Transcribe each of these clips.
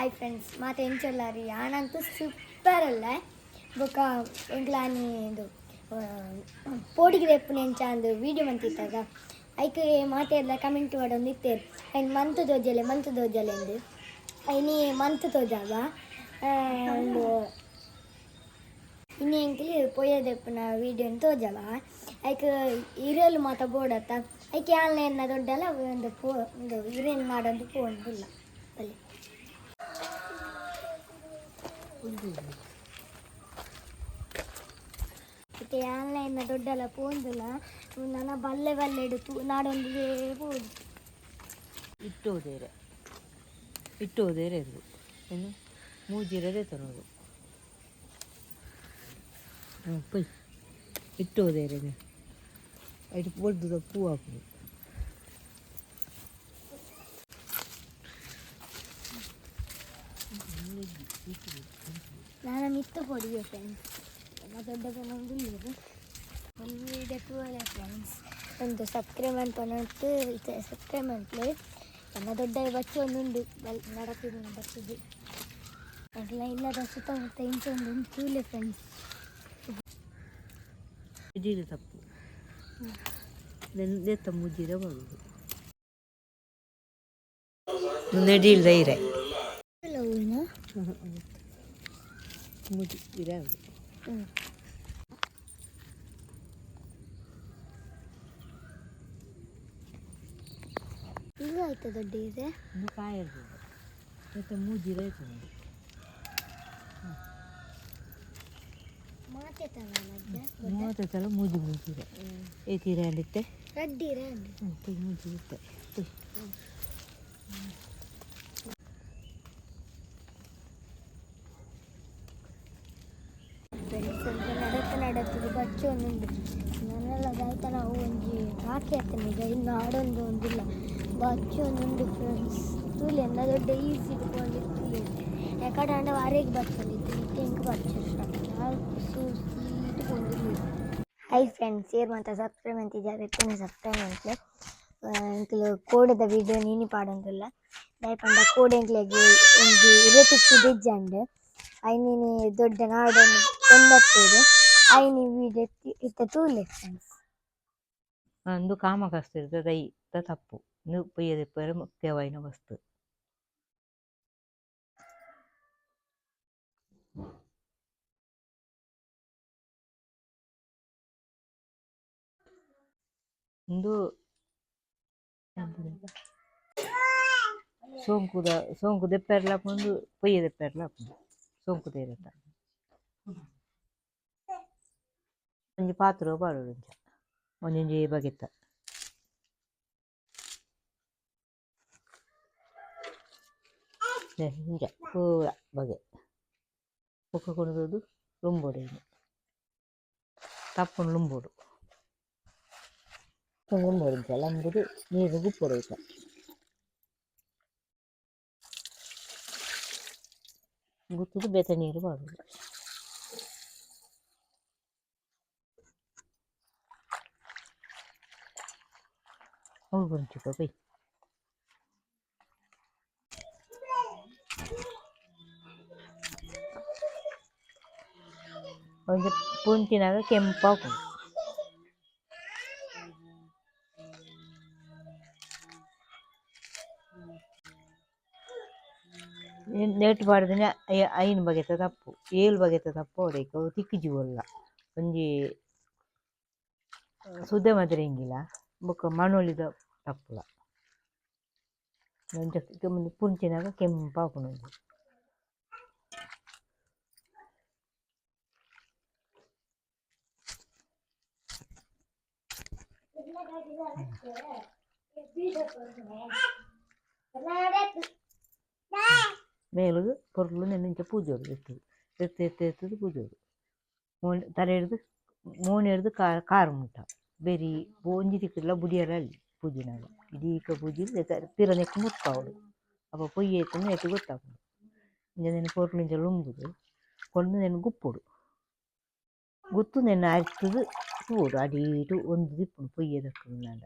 Hi friends ಮಾತೆ ಎಂಚಲಾರಿ ಆನಂತು super ಅಲ್ಲ. ಬೊಕ ಎಂಗ್ಲಾನಿ ಇದು ಪೋಡಿಗೆ ರೆಪ್ಪು ಎಂಚ ಅಂದು ವೀಡಿಯೋ ಮಂತಿತ್ತಾಗ ಐಕೆ ಮಾತೆ ಎಲ್ಲ ಕಮೆಂಟ್ ಮಾಡೋದು ಇತ್ತೇರು ಐನ್ ಮಂತ್ ದೋಜಲೆ ಮಂತ್ ದೋಜಲೆ ಎಂದು ಐನಿ ಮಂತ್ ತೋಜಾಗ ಒಂದು ಇನ್ನು ಎಂಕಲಿ ಪೊಯ್ಯದೆಪ್ಪನ ವೀಡಿಯೋನ ತೋಜವ. ಐಕೆ ಇರಲು ಮಾತ ಬೋಡತ್ತ. ಐಕೆ ಆನ್ಲೈನ್ನ ದೊಡ್ಡಲ್ಲ, ಒಂದು ಪೋ, ಒಂದು ಇರೇನು ಮಾಡೋದು ಫೋನ್ ಅಲ್ಲಿ ಮತ್ತೆ ಆನ್ಲೈನ್ನ ದೊಡ್ಡಲ್ಲ ಪೋಂದಿಲ್ಲ ನನ್ನ ಬಲ್ಲೆ ಬಲ್ಲೆ ಇಡುತ್ತು ನಾಡೊಂದಿಗೆ ಪೋದು ಇಟ್ಟೋದೇರೆ ಇಟ್ಟೋದೇರೆ ಇದು ಏನು ಮೂಜಿರದೆ ತರೋದು ಹ್ಞೂ ಪೈ ಇಟ್ಟೋದೇರೆ ಐದು ಒಡ್ದು ಪೂ ಹಾಕುದು ನಾನು ಮಿತ್ತು ಪೊಡಿಗೆ ಫ್ರೆಂಡ್ಸ್ ಇಲ್ಲದು ಒಂದು ವೀಡಿಯೋಕ್ಕೂ ಅಲ್ಲ ಫ್ರೆಂಡ್ಸ್ ಒಂದು ಸಬ್ಸ್ಕ್ರೈಬ್ ಅನ್ಪನಟ್ಟು ಸಬ್ಸ್ಕ್ರೈಬ್ ಅಂತಲೇ ನನ್ನ ದೊಡ್ಡ ಬಚ್ಚ ಒಂದುಂಡು ಬಲ್ ನಡತಿದ್ದು ಬರ್ತದೆ ಎಲ್ಲ ಇಲ್ಲದ ಸುತ್ತಮುತ್ತ ಇಂಚ ಒಂದು ಚೂಲೆ ಫ್ರೆಂಡ್ಸ್ ಇಡೀಲಿ ತಪ್ಪು. ನೆತ್ತ ಮುಜ್ಜಿರ ಬರುದು ನೆಡಿಲ್ ಧೈರ್ಯ ಹೂವಿನ ಮುಜಿ ಇರ ಹ್ಞೂ ಈಗ ಆಯ್ತು ದೊಡ್ಡ ಇದೆ ಕಾಯಿ ಇರ್ತದೆ ನೆತ್ತ ಮೂಜಿರ ಇರ್ತದೆ ಮಾತೆ ಮೂಜಿ ಮೂಜಿ ಮೂಜಿರ ಏತೀರ ಹೇಳಿತ್ತೆ ಮೂಜಿ ರಡ್ಡಿ ಹ್ಞೂ ಪೈ ಮೂಜಿ ಇರುತ್ತೆ ಪೈ ಫ್ರೆಂಡ್ಸ್ ಅಂತ ನಡತ್ತ ನಡತ್ತದು ಬಚ್ಚ ಒಂದುಂಡು ಗಾಯ್ತಾ ನಾವು ಒಂಜಿ ರಾಕಿ ಆಗ್ತಾನೆ ಈಗ, ಇನ್ನು ಆಡೊಂದು ಒಂದಿಲ್ಲ. ಬಚ್ಚ ಒಂದೊಂದು ಫ್ರೆಂಡ್ಸ್ ತೂಲಿ ಎಲ್ಲ ದೊಡ್ಡ ಈಸಿ ಇಟ್ಕೊಂಡು ಯಾಕಡೆ ಅಂಡ ವಾರಿಗೆ ಬರ್ತಂದಿತ್ತು ಇಟ್ಟು ಹೆಂಗೆ ಬಚ್ಚ ಇಟ್ಕೊಂಡಿಲ್ಲ ಹೈ ಫ್ರೆಂಡ್ಸ್ ಏರ್ ಮಾತ ಸಬ್ಸ್ಕ್ರೈಬ್ ಅಂತಿದ್ದಾರೆ ಪುನಃ ಸಬ್ಸ್ಕ್ರೈಬ್ ಅಂತಲೇ ಇಂಕಲು ಕೋಡದ ವಿಡಿಯೋ ನೀನಿ ಪಾಡೊಂದುಲ್ಲ ದಯಪಂಡ ಕೋಡೆ ಎಂಕ್ಲೆಗ್ ಒಂಜಿ ಇರತಿಕ್ಕು ಐ, ನೀನು ದೊಡ್ಡ ನಾಡನ್ನು ಕೊಂಡತ್ತೇವೆ ಐನಿ ವಿಡಿಯೋ ಇತ್ತ ತೂಲೆ ಫ್ರೆಂಡ್ಸ್ ಅಂದು ಕಾಮ ಕಸ್ತಿರ್ತದೆ ದೈ ತ ತಪ್ಪು ನೀವು ಪೊಯ್ಯದೆ ಪೊಯ್ಯರೆ ಮುಖ್ಯವಾಯಿನ ವಸ್ತು ಒಂದು ಎಂತದಲ್ಲ? ಸೋಂಕುದ ಸೋಂಕು ದೆಪ್ಪೆರ್ಲಾಪುಂಡು ಪೊಯ್ಯ ದೆಪ್ಪೆರ್ಲಾಪುಂಡು ಸೋಂಕು ತೇರತ್ತ ಒಂಜಿ ಪಾತ್ರೆ ಪಾಡೋಡು ಒಂಚ ಒಂಜೊಂಜಿ ಬಗೆತ ಹಿಂಜ ಪೂರ ಬಗೆ ಬೊಕ್ಕ ಕೊಡೋದು ಲುಂಬೋಡು ಇನ್ನು ತಪ್ಪುಂಡು ಲುಂಬೋಡು ಲುಂಬೋಡು ಇಂಚ ಲಂಬುದು ನೀರು ಗುಪ್ಪೊಡು ಐತ ಗುತ್ತುದು ಬೆತ್ತ ನೀರು ಮಾಡುದು ಅವು ಬಂಚುಕ ಬೈ ಒಂದು ಪುಂಚಿನಾಗ ಕೆಂಪಾಕು ನೆಟ್ ಪಾಡ್ದಿನ ಐನ್ ಬಗೆತ ತಪ್ಪು, ಏಳು ಬಗೆತ ತಪ್ಪು ಹೊಡೆಯಕ್ಕೆ ಅವು ತಿಕ್ಕಿಜುವಲ್ಲ. ಒಂಜಿ, ಸುದ್ದ ಮಾತ್ರ ಹಿಂಗಿಲ್ಲ. ಬೊಕ್ಕ ಮಣ್ಣೊಳಿದ ತಪ್ಪುಲ ಒಂಚ ಕೆಮ್ಮು ಪುಂಚಿನಾಗ ಕೆಂಪಾಪುಂಡು ಮೇಲುಗು ಪೊರ್ಲು ನೆನ್ನಿಂಚ ಪೂಜೋಡು ಎತ್ತದು ಎತ್ತ ಎತ್ತ ಎತ್ತದು ಪೂಜೋಡು ಮೋನೆ ತಲೆ ಹಿಡ್ದು ಮೋನೆ ಹಿಡ್ದು ಕಾರು ಮುಟ್ಟ ಬೆರಿ ಬೋಂಜಿ ತಿಕ್ಕಲ್ಲ ಬುಡಿಯರಲ್ಲಿ ಪೂಜಿನಾಗ ಇದೀಗ ಪೂಜಿ ಪಿರನೆಕ್ ಮುತ್ತಾವಳು ಅವ ಪೊಯ್ಯೇತು ಏತು ಗೊತ್ತಾಗ ಇಂಜ ನೆನ ಪೊರ್ಲಿಂಜ ಲುಂಬುದು ಕೊಂಡು ನೆನ ಗುಪ್ಪುಡು ಗುತ್ತು ನೆನ ಅರ್ತದು ತೂಡು ಅಡೀಟು ಒಂದು ದಿಪ್ಪುಡು ಪೊಯ್ಯದಕ್ಕಳು ನಾಡ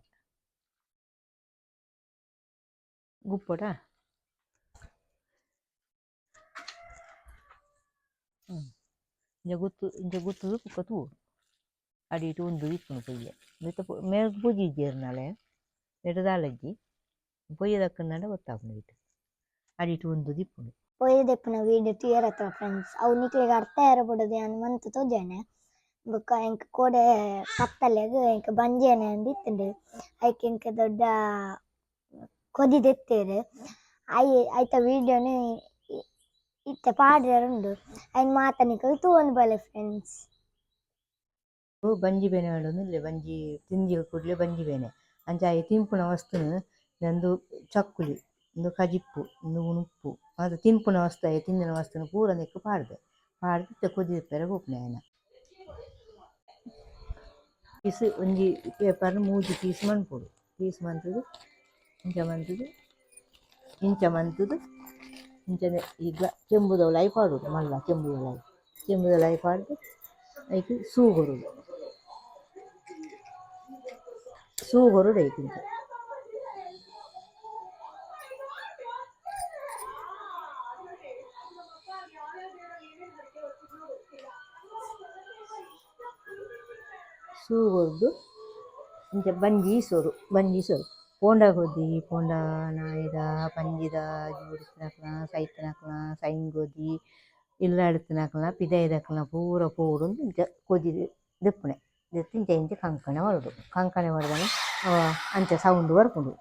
ಗುಪ್ಪಡ ಇಂಜ ಗುತ್ತು ಇಂಜ ಗುತ್ತದು ಪುಕ್ಕ ತೂಡು അടിയിട്ട് ഉന്തുവിക്കുന്നു പൊയ്യ. എന്നിട്ട് മേൽക്ക് പൊജി ചേർന്നാളെ എന്നിട്ട് തളജി പൊയ്യതാക്കുന്നാണ്ട് ಗೊತ್ತಾಗ್ನು വീട്ടിൽ. ಅಡಿಟ್ಟು ಒಂದು ದಿಪ್ಪುಂಡು ಪೊಯ್ದೆಪ್ಪುನ ವೀಡಿಯೋ ತೂಯರತ್ತ ಫ್ರೆಂಡ್ಸ್ ಅವು ನಿಕ್ಲಿಗೆ ಅರ್ಥ ಏರಬಿಡೋದು ಅನ್ಮಂತ ತೋಜನೆ ಬೊಕ್ಕ ಎಂಕ್ ಕೋಡೆ ಕತ್ತಲೆಗ್ ಎಂಕ್ ಬಂಜೇನೆ ಅಂದಿತ್ತುಂಡು ಐಕ್ ಎಂಕ್ ದೊಡ್ಡ ಕೊದಿದೆತ್ತೇರು ಐ ಐತ ವೀಡಿಯೋನು ಇತ್ತೆ ಪಾಡ್ಯಾರುಂಡು ಐನ್ ಮಾತನಿಕ ತೂವೊಂದು ಬಲೆ ಫ್ರೆಂಡ್ಸ್ ಬಂಜಿ ಬೇನೆ ಆಡೋನು ಇಲ್ಲೇ ಬಂಜಿ ತಿಂದಿ ಕೂಡಲೇ ಬಂಜಿ ಬೇನೆ. ಅಂಚ ಆಯೆ ತಿಂಪುನ ವಸ್ತುನು ನಂದು ಚಕ್ಕುಲಿ, ಒಂದು ಕಜಿಪ್ಪು, ಒಂದು ಉಣುಪ್ಪು, ಅದು ತಿನ್ಪುನ ವಸ್ತು ಆಯೆ ತಿಂದಿನ ವಸ್ತುನು ಪೂರ ನೆಕ್ಕು ಪಾಡ್ದೆ. ಪಾಡ್ದ್ ಇತ್ತೆ ಹೋಪ್ನೆ ಆಯ್ನ ಪೀಸ್ ಒಂಜಿ ಪೇಪರ್ ಮೂಜಿ ಪೀಸ್ ಮನ್ಪುಡು. ಪೀಸ್ ಮಂತುದು ಇಂಚ ಮಂತುದು ಇಂಚ ಮಂತುದು ಇಂಚನೆ ಈಗ ಚೆಂಬುದವಲೈ ಪಾಡುದು ಮಲ್ಲ ಚೆಂಬುದವಲೈ ಚೆಂಬುದವಲೈ ಪಾಡ್ದು ಐಕ್ ಸೂ ಕೊರುದು ಸೂ ಕೊರುಡು ಐಕ್ ಇಂಚ ಸೂ ಕೊರ್ದು ಇಂಚ ಬಂಜಿ ಸೊರು ಬಂಜಿ ಸೊರು ಪೋಂಡ ಗೊದ್ದಿ ಪೋಂಡ ನಾಯ್ದ ಪಂಜಿದ ಜೋಡಿಸ್ನಕ್ಲ ಸೈತನಕ್ಲ ಸೈಂಗೊದಿ ಇಲ್ಲ ಅಡ್ತನಕ್ಲ ಪಿದೈದಕ್ಲ ಪೂರ ಪೋಡುಂದು ಇಂಚ ಕೊದಿ ದೆಪ್ಪುನೆ ಇಂಚಿ ಕಂಕಣ ಹೊರಡು. ಕಂಕಣ ಹೊರದನ ಅಂಚ ಸೌಂಡ್ ಬರ್ಪುಂಡು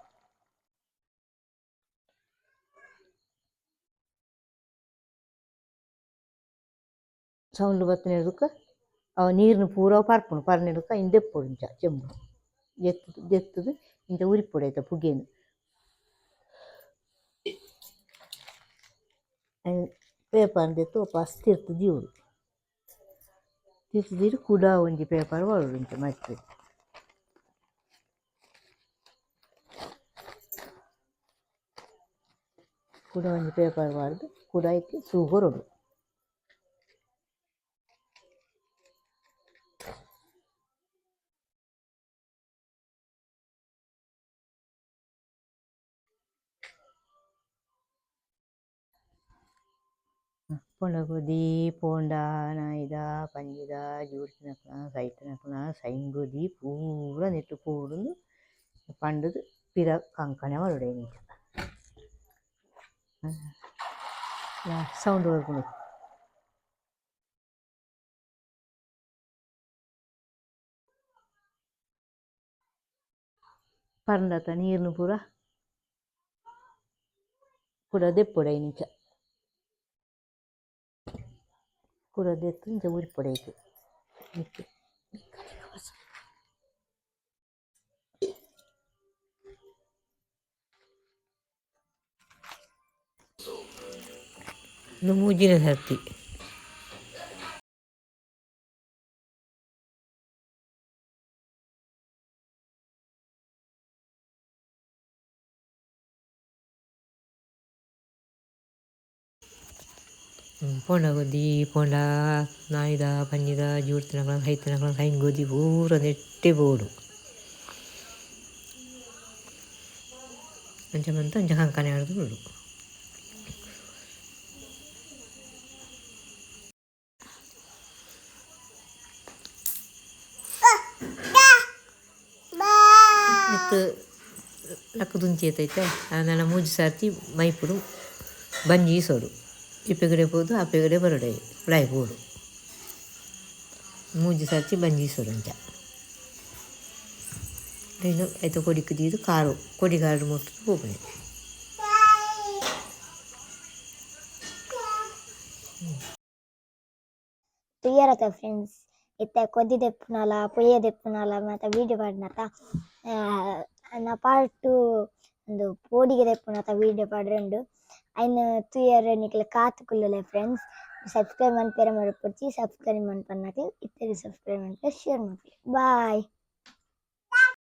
ಸೌಂಡ್ ಬತ್ತನೆ ಹಿಡ್ದುಕ ಅವ ನೀರನ್ನು ಪೂರ ಪರ್ಪುಂಡು ಪರ್ನ ಹಿಡ್ಕ ಇನ್ನು ದೆಪ್ಪುಡು ಇಂಚ ಚೆಂಬು ದೆತ್ತು ದೆತ್ತುದು ಇಂಚ ಉರಿಪುಡು ಐತ ಪುಗೇನು ಪೇಪರ್ ದೆತ್ತು ವಾಪಸ್ ತಿರ್ತು ದೀವುಡು This is the Kuda on the paper or in the mattress. Kuda on the paper vardı. Kuda'yı suğur. ಪಂಜಿದ ಜೋಡಿಸಿನಕ್ಲ ಸೈತನಕ್ಲ ಸೈಂಗೊದಿ ಪೂರ ನೆಟ್ಟು ಪೋಡುಂದು ಪಂಡದು ಪಿರ ಕಂಕಣ ಹೊರಡೆ ಇಂಚ ಸೌಂಡ್ ಬರ್ಪುಂಡು ಪರ್ಂಡತ ನೀರ್ನು ಪೂರ ಕುಡ ದೆಪ್ಪುಡು ಐನಿಂಚ ಕುಡ ದೆತ್ತು കുടുംബത്തിന്റെ ഉരുപ്പടേക്ക് എനിക്ക് നൂജിനെ നിർത്തി. ಮೂಜಿನ ಸರ್ತಿ ಪೋಂಡ ಗೊದ್ದಿ ಪೋಂಡ ನಾಯ್ದ ಪಂಜಿದ ಜೂಡ್ತಿನಕಲ ಸೈತನಕಲ ಸೈಂಗೊದಿ ಪೂರ ನೆಟ್ಟೆ ಬೋಡು ಅಂಚ ಮಂತ ಅಂಚ ಕಂಕನೆ ಆಡ್ದು ಬಿಡು ಮತ್ತು ಲಕ್ಕ ದುಂಚಿ ಎತ್ತೈತೆ ಆಮೇಲೆ ಮೂಜಿ ಸರ್ತಿ ಮೈಪುಡು ಬಂಜಿ ಸೋಡು ಇಪ್ಪೆಗಡೆ ಪೋದು, ಅಪ್ಪೆಗಡೆ ಬರಡೆ ಫ್ರೈ ಪೋಡು. ಮೂಜಿ ಸಚ್ಚಿ ಬಂಜಿ ಸುರಂಜ. ಇನ್ನು ಐತ ಕೊಡಿಕ್ ಕಾರು ಕೊಡಿಗಾರು ಮುಟ್ಟು ಹೋಗ್ನೆ ತುಯ್ಯರತ್ತ ಫ್ರೆಂಡ್ಸ್ ಇತ್ತೆ ಕೊದ್ದಿ ದೆಪ್ಪುನಲ, ಪೊಯ್ಯ ದೆಪ್ಪುನಲ ಮಾತ ವೀಡಿಯೋ ಪಾಡ್ನತ. ನಾ ಪಾರ್ಟ್ ಒಂದು ಪೋಡಿಗೆ ದೆಪ್ಪುನತ ವೀಡಿಯೋ ಪಾಡ್ರೆಂಡು. ಐನ್ ತುಯ್ಯರ ನಿಕ್ಲೆ ಕಾತು ಕುಲ್ಲಲೆ friends subscribe ಮನ್ಪೆರೆ ಮರಪೊಡ್ಚಿ subscribe ಮನ್ಪನ್ನಕ್ಲೆ ಇತ್ತೆಗೆ subscribe ಮನ್ಪೆ share ಮನ್ಪೆ ಬಾಯ್